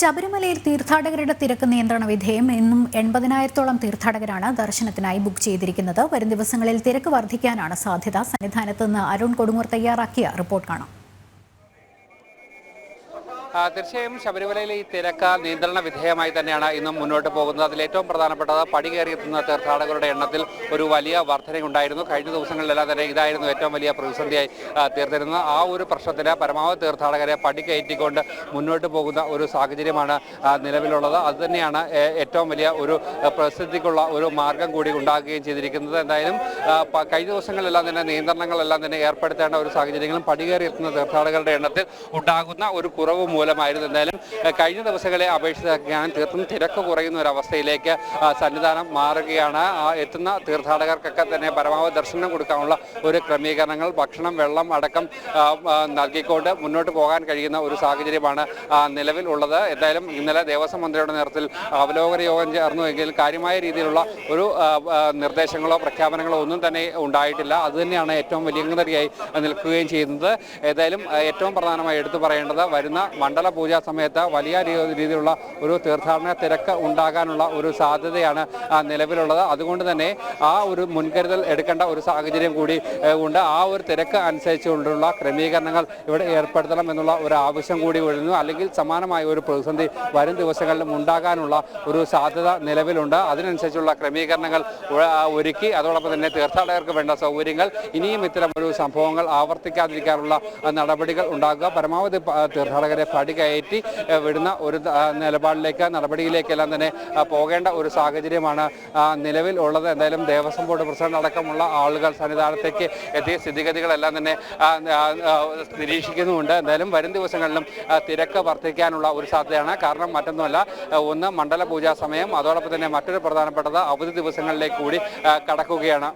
ശബരിമലയിൽ തീർത്ഥാടകരുടെ തിരക്ക് നിയന്ത്രണ വിധേയം ഇന്നും എൺപതിനായിരത്തോളം തീർത്ഥാടകരാണ് ദർശനത്തിനായി ബുക്ക് ചെയ്തിരിക്കുന്നത്. വരും ദിവസങ്ങളിൽ തിരക്ക് വർദ്ധിക്കാനാണ് സാധ്യത. സന്നിധാനത്ത് നിന്ന് അരുൺ കൊടുങ്ങൂർ തയ്യാറാക്കിയ റിപ്പോർട്ട് കാണാം. തീർച്ചയായും ശബരിമലയിലെ ഈ തിരക്ക് നിയന്ത്രണ വിധേയമായി തന്നെയാണ് ഇന്നും മുന്നോട്ട് പോകുന്നത്. അതിൽ ഏറ്റവും പ്രധാനപ്പെട്ടത് പടി കയറിയെത്തുന്ന തീർത്ഥാടകരുടെ എണ്ണത്തിൽ ഒരു വലിയ വർധനയുണ്ടായിരുന്നു. കഴിഞ്ഞ ദിവസങ്ങളിലെല്ലാം തന്നെ ഇതായിരുന്നു ഏറ്റവും വലിയ പ്രതിസന്ധിയായി തീർത്തിരുന്നത് ആ ഒരു പ്രശ്നത്തിന് പരമാവധി തീർത്ഥാടകരെ പടി കയറ്റിക്കൊണ്ട് മുന്നോട്ട് പോകുന്ന ഒരു സാഹചര്യമാണ് നിലവിലുള്ളത്. അതുതന്നെയാണ് ഏറ്റവും വലിയ ഒരു പ്രതിസന്ധിക്കുള്ള ഒരു മാർഗം കൂടി ഉണ്ടാകുകയും ചെയ്തിരിക്കുന്നത്. എന്തായാലും കഴിഞ്ഞ ദിവസങ്ങളിലെല്ലാം തന്നെ നിയന്ത്രണങ്ങളെല്ലാം തന്നെ ഏർപ്പെടുത്തേണ്ട ഒരു സാഹചര്യങ്ങളും പടി കയറിയെത്തുന്ന തീർത്ഥാടകരുടെ എണ്ണത്തിൽ ഉണ്ടാകുന്ന ഒരു കുറവ് മൂലമായിരുന്നു എന്തായാലും കഴിഞ്ഞ ദിവസങ്ങളെ അപേക്ഷിച്ച് ഞാൻ തീർത്തും തിരക്ക് കുറയുന്ന ഒരു അവസ്ഥയിലേക്ക് സന്നിധാനം മാറുകയാണ്. എത്തുന്ന തീർത്ഥാടകർക്കൊക്കെ തന്നെ പരമാവധി ദർശനം കൊടുക്കാനുള്ള ഒരു ക്രമീകരണങ്ങൾ ഭക്ഷണം വെള്ളം അടക്കം നൽകിക്കൊണ്ട് മുന്നോട്ട് പോകാൻ കഴിയുന്ന ഒരു സാഹചര്യമാണ് നിലവിൽ ഉള്ളത്. എന്തായാലും ഇന്നലെ ദേവസ്വം മന്ത്രിയുടെ നേതൃത്വത്തിൽ അവലോകന യോഗം ചേർന്നു എങ്കിൽ കാര്യമായ രീതിയിലുള്ള ഒരു നിർദ്ദേശങ്ങളോ പ്രഖ്യാപനങ്ങളോ ഒന്നും തന്നെ ഉണ്ടായിട്ടില്ല. അതുതന്നെയാണ് ഏറ്റവും വലിയ നിൽക്കുകയും ചെയ്യുന്നത്. ഏതായാലും ഏറ്റവും പ്രധാനമായി എടുത്തു പറയേണ്ടത് വരുന്ന മണ്ഡല പൂജാ സമയത്ത് വലിയ രീതിയിലുള്ള ഒരു തീർത്ഥാടന തിരക്ക് ഉണ്ടാകാനുള്ള ഒരു സാധ്യതയാണ് നിലവിലുള്ളത്. അതുകൊണ്ട് തന്നെ ആ ഒരു മുൻകരുതൽ എടുക്കേണ്ട ഒരു സാഹചര്യം കൂടി ഉണ്ട്. ആ ഒരു തിരക്ക് അനുസരിച്ചുകൊണ്ടുള്ള ക്രമീകരണങ്ങൾ ഇവിടെ ഏർപ്പെടുത്തണം എന്നുള്ള ഒരു ആവശ്യം കൂടി വരുന്നു. അല്ലെങ്കിൽ സമാനമായ ഒരു പ്രതിസന്ധി വരും ദിവസങ്ങളിലും ഉണ്ടാകാനുള്ള ഒരു സാധ്യത നിലവിലുണ്ട്. അതിനനുസരിച്ചുള്ള ക്രമീകരണങ്ങൾ ഒരുക്കി. അതോടൊപ്പം തന്നെ തീർത്ഥാടകർക്ക് വേണ്ട സൗകര്യങ്ങൾ ഇനിയും ഇത്തരം ഒരു സംഭവങ്ങൾ ആവർത്തിക്കാതിരിക്കാനുള്ള നടപടികൾ ഉണ്ടാകുക. പരമാവധി തീർത്ഥാടകരെ പടി കയറ്റി ആ, വിടുന്ന ഒരു നിലപാടിലേക്ക് നടപടിയിലേക്കെല്ലാം തന്നെ പോകേണ്ട ഒരു സാഹചര്യമാണ് നിലവിൽ ഉള്ളത്. എന്തായാലും ദേവസ്വം ബോർഡ് പ്രസിഡന്റ് അടക്കമുള്ള ആളുകൾ സന്നിധാനത്തേക്ക് എത്തിയ സ്ഥിതിഗതികളെല്ലാം തന്നെ നിരീക്ഷിക്കുന്നുമുണ്ട്. എന്തായാലും വരും ദിവസങ്ങളിലും തിരക്ക് വർദ്ധിക്കാനുള്ള ഒരു സാധ്യതയാണ്. കാരണം മറ്റൊന്നുമല്ല ഒന്ന് മണ്ഡല പൂജാ സമയം അതോടൊപ്പം തന്നെ മറ്റൊരു പ്രധാനപ്പെട്ടത് അവധി ദിവസങ്ങളിലേക്ക് കൂടി കടക്കുകയാണ്.